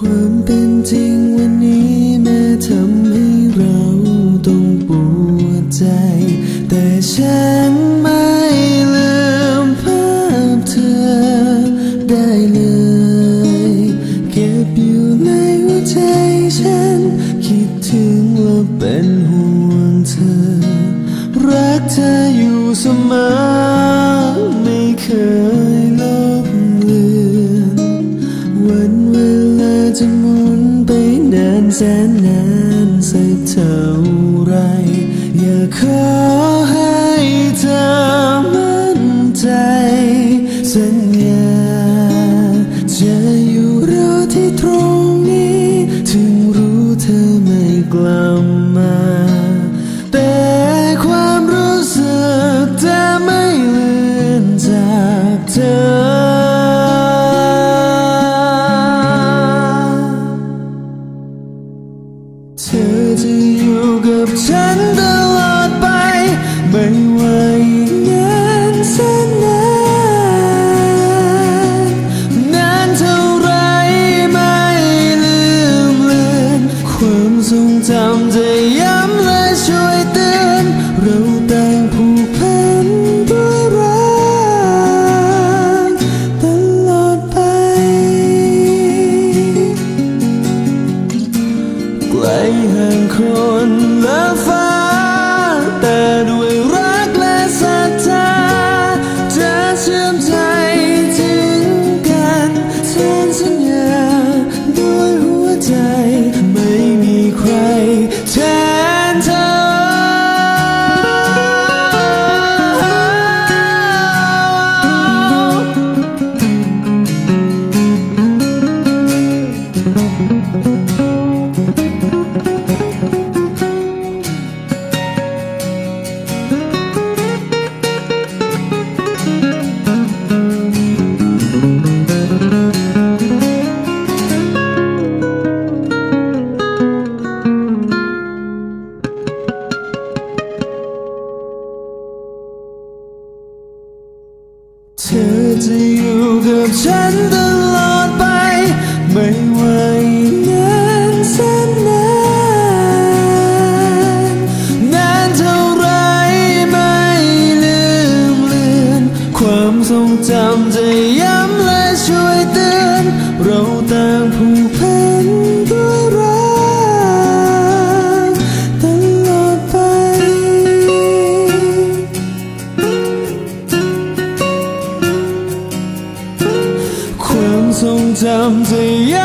ความเป็นจริงวันนี้แม้ทำให้เราต้องปวดใจ แต่ฉันไม่ลืมภาพเธอได้เลย เก็บอยู่ในหัวใจฉัน คิดถึงและเป็นห่วงเธอ รักเธออยู่เสมอไม่เคย แสนนานสักเท่าไร อย่าขอให้เธอมั่นใจ สัญญาจะอยู่รอที่ตรงนี้ ถึงรู้เธอไม่กลับมา ฉันตลอดไป ไม่ว่า เธอจะอยู่กับฉันตลอดไปไม่ว่า คว